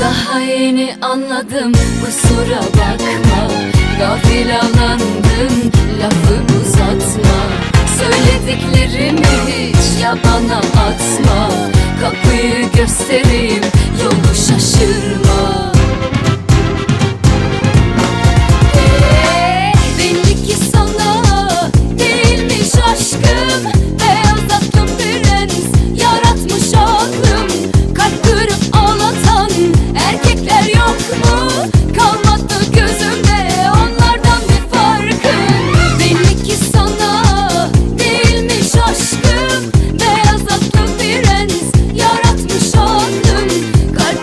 Daha yeni anladım kusura bakma. Gafil avlandım lafı uzatma. Söylediklerimi hiç yabana atma. Kapıyı göstereyim